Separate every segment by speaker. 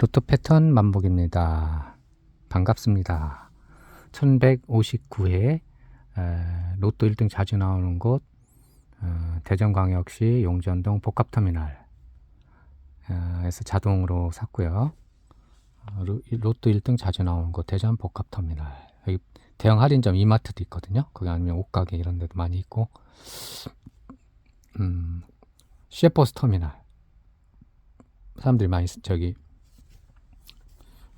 Speaker 1: 로또 패턴 만복입니다. 반갑습니다. 1159회 로또 1등 자주 나오는 곳 어, 대전광역시 용전동 복합터미널 어, 에서 자동으로 샀고요. 어, 로- 로또 1등 자주 나오는 곳 대전 복합터미널 대형 할인점 이마트도 있거든요. 거기 아니면 옷가게 이런 데도 많이 있고 음, 셰퍼스 터미널 사람들이 많이 쓰- 저기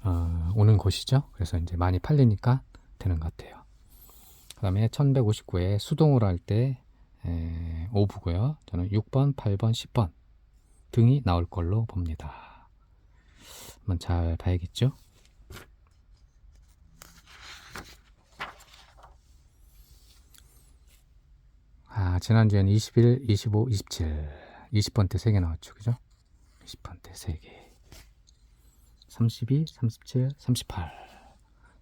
Speaker 1: 어, 오는 곳이죠. 그래서 이제 많이 팔리니까 되는 것 같아요. 그 다음에 1159에 수동으로 할때 오브고요. 저는 6번, 8번, 10번 등이 나올 걸로 봅니다. 한번 잘 봐야겠죠? 아, 지난주에는 21, 25, 27, 20번 때 3개 나왔죠. 그죠? 20번 때 3개. 32, 37, 38.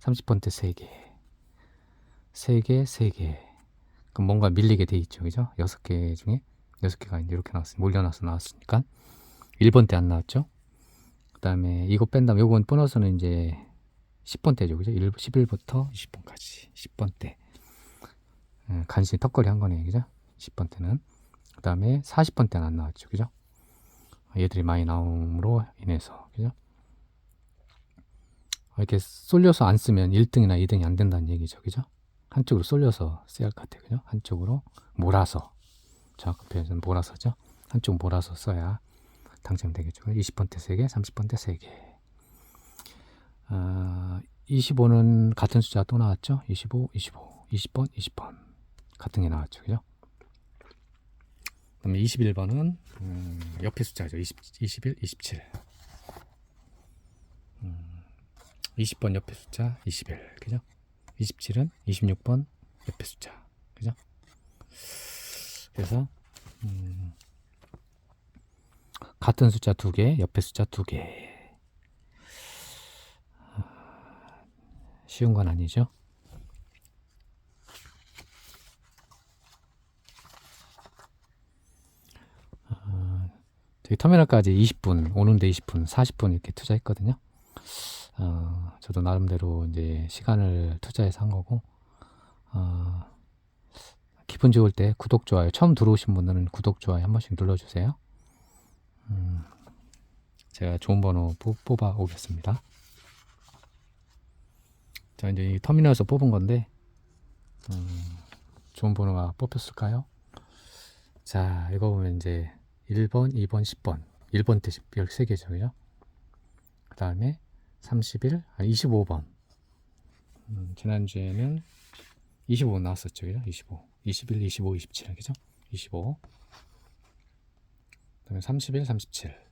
Speaker 1: 30번 때 3개. 3개, 3개. 그럼 뭔가 밀리게 돼 있죠. 그죠? 6개 중에 6개가 이제 이렇게 나왔으니 몰려나서 나왔으니까 1번 때 안 나왔죠. 그 다음에 이거 뺀 다음에 요건 보너스는 이제 10번 때죠. 그죠? 1, 11부터 20번까지 10번 때. 예, 간신히 턱걸이 한 거네요. 그죠? 10번 때는. 그 다음에 40번 때는 안 나왔죠. 그죠? 얘들이 많이 나옴으로 인해서. 그죠? 이렇게 쏠려서 안 쓰면 1등이나 2등이 안 된다는 얘기죠. 그죠? 한쪽으로 쏠려서 써야 할 것 같아요. 그죠? 한쪽으로 몰아서. 정확한 표현은 몰아서죠. 한쪽 몰아서 써야 당첨되겠죠. 20번 때 3개, 30번 때 3개. 아, 25는 같은 숫자 또 나왔죠. 25, 25, 20번, 20번. 같은 게 나왔죠. 그죠? 그다음에 21번은 음, 옆에 숫자죠. 20, 21, 27. 20번 옆에 숫자 21. 그죠? 27은 26번 옆에 숫자. 그죠? 그래서 음, 같은 숫자 두 개, 옆에 숫자 두 개. 아, 쉬운 건 아니죠? 저희 터미널까지 20분, 오는데 20분, 40분 이렇게 투자했거든요. 어, 저도 나름대로 이제 시간을 투자해서 한 거고, 어, 기분 좋을 때 구독, 좋아요. 처음 들어오신 분들은 구독, 좋아요 한 번씩 눌러주세요. 음, 제가 좋은 번호 뽑, 뽑아 오겠습니다. 자, 이제 이 터미널에서 뽑은 건데, 음, 좋은 번호가 뽑혔을까요? 자, 이거 보면 이제 1번, 2번, 10번. 1번 때 13개죠. 그죠? 그 다음에 31, 아니 25번. 음, 지난주에는 25 나왔었죠. 그죠? 25. 21, 25, 27. 그죠? 25. 그 다음에 31, 37.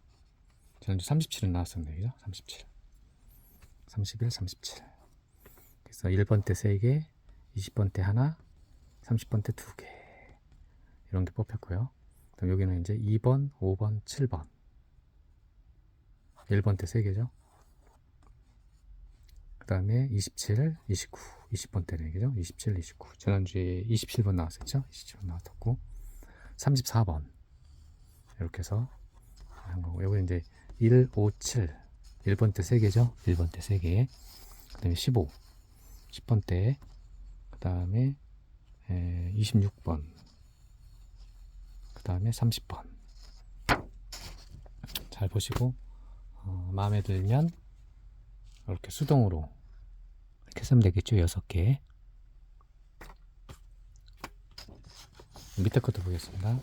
Speaker 1: 지난주 37은 나왔었네. 그죠? 37. 31, 37. 그래서 1번 때 3개, 20번 때 하나, 30번 때 2개. 이런 게 뽑혔고요. 그럼 여기는 이제 2번, 5번, 7번. 1번 때 3개죠. 그 다음에 27, 29, 20번 때네, 그죠? 27, 29. 지난주에 27번 나왔었죠? 27번 나왔었고. 34번. 이렇게 해서 한 거고. 여기 이제 1, 5, 7. 1번 때 3개죠? 1번 때 3개. 그 다음에 15. 10번 때. 그 다음에 26번. 그 다음에 30번. 잘 보시고, 어, 마음에 들면, 이렇게 수동으로 쓰면 되겠죠. 6개. 밑에 것도 보겠습니다.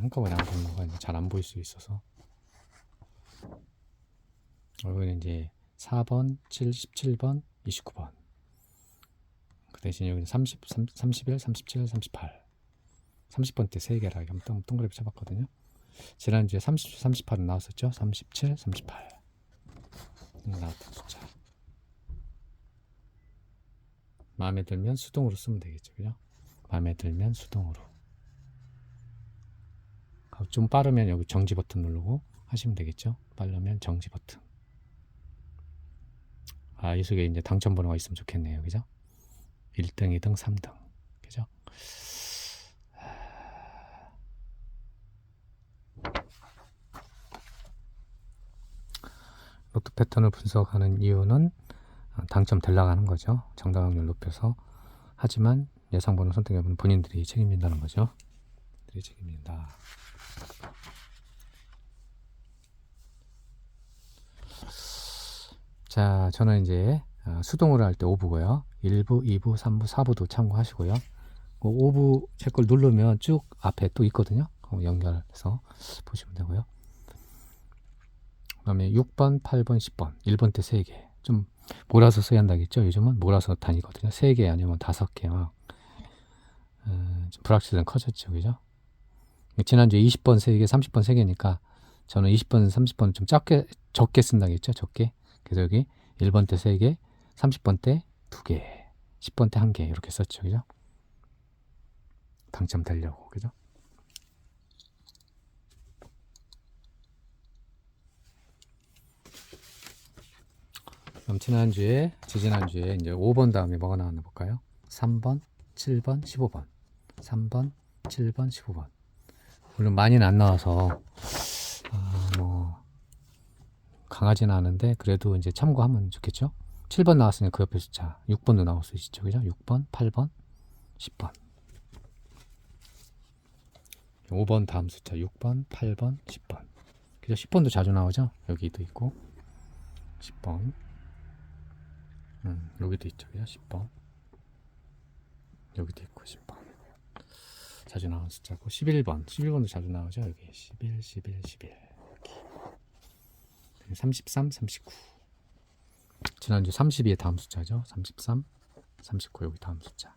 Speaker 1: 한꺼번에 안 보는 거가 잘 안 보일 수 있어서. 여기는 이제 4번, 7, 17번, 29번. 그 대신 여기는 30, 31, 37, 38. 30번 때 3개라 이렇게 한번 동그라미 쳐봤거든요. 지난주에 30, 38은 나왔었죠. 37, 38. 나왔던 숫자. 마음에 들면 수동으로 쓰면 되겠죠. 그죠? 마음에 들면 수동으로. 좀 빠르면 여기 정지 버튼 누르고 하시면 되겠죠. 빠르면 정지 버튼. 아, 이 속에 이제 당첨 번호가 있으면 좋겠네요. 그죠? 1등, 2등, 3등. 그죠? 로또 패턴을 분석하는 이유는 어, 당첨되려고 하는 거죠. 정답 확률 높여서. 하지만 예상 번호 선택해보면 본인들이 책임진다는 거죠. 본인들이 책임진다. 자, 저는 이제 어, 수동으로 할 때 5부고요. 1부, 2부, 3부, 4부도 참고하시고요. 그 5부 제 걸 누르면 쭉 앞에 또 있거든요. 연결해서 보시면 되고요. 그 다음에 6번, 8번, 10번, 1번 때 3개. 좀 몰아서 써야 한다겠죠. 요즘은 몰아서 다니거든요. 3개 아니면 5개 막. 어, 좀 불확실성 커졌죠. 그죠? 지난주에 20번 3개, 30번 3개니까 저는 20번, 30번 좀 적게, 적게 쓴다겠죠. 적게. 그래서 여기 1번 때 3개, 30번 때 2개, 10번 때 1개 이렇게 썼죠. 그죠? 당첨되려고. 그죠? 그럼 지난주에, 지지난주에 이제 5번 다음에 뭐가 나왔나 볼까요? 3번, 7번, 15번. 3번, 7번, 15번. 물론 많이는 안 나와서, 아, 뭐, 강하지는 않은데, 그래도 이제 참고하면 좋겠죠? 7번 나왔으니 그 옆에 숫자, 6번도 나올 수 있죠. 그죠? 6번, 8번, 10번. 5번 다음 숫자, 6번, 8번, 10번. 그죠? 10번도 자주 나오죠? 여기도 있고, 10번. 음, 여기도 있죠. 그죠? 10번. 여기도 있고, 10번. 자주 나오는 숫자고, 11번. 11번도 자주 나오죠. 여기 11, 11, 11. 이렇게. 33, 39. 지난주 32의 다음 숫자죠. 33, 39 여기 다음 숫자.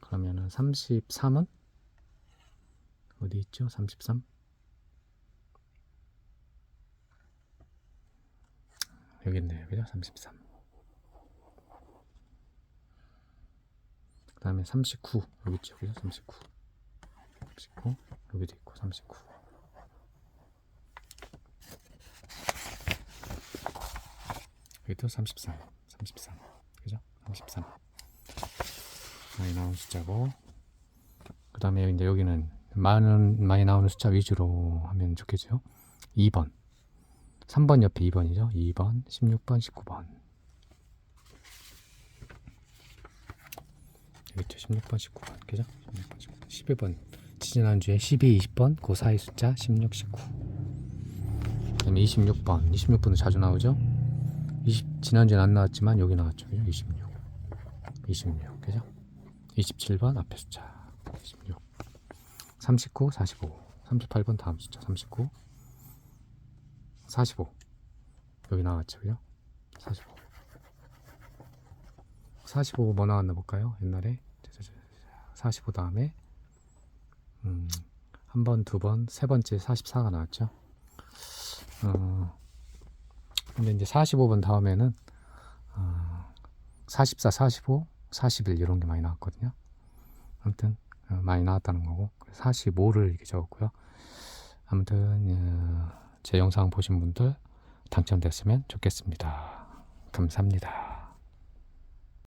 Speaker 1: 그러면은 33은 어디 있죠? 33. 여기 있네요. 그죠? 33. 그 다음에 39. 여기 있죠. 그죠? 39. 39. 여기도 있고 39. 여기도 33. 33. 그죠? 33. 많이 나온 숫자고. 그 다음에 이제 여기는 많은, 많이 나오는 숫자 위주로 하면 좋겠죠? 2번. 3번 옆에 2번이죠? 2번, 16번, 19번. 여기 있죠? 16번, 19번. 그죠? 16번, 19번. 11번. 지난주에 12, 20번, 그 사이 숫자 16, 19. 그 다음에 26번. 26번도 자주 나오죠? 20, 지난주엔 안 나왔지만 여기 나왔죠. 그죠? 26. 26. 그죠? 27번 앞에 숫자. 26. 39, 45. 38번 다음 숫자. 39. 45. 여기 나왔죠. 그죠? 45. 45 뭐 나왔나 볼까요? 옛날에. 45 다음에 음, 한 번, 두 번, 세 번째 44가 나왔죠. 어, 근데 이제 45번 다음에는 어, 44, 45, 41 이런 게 많이 나왔거든요. 아무튼 어, 많이 나왔다는 거고 45를 이렇게 적었고요. 아무튼 어, 제 영상 보신 분들 당첨됐으면 좋겠습니다. 감사합니다.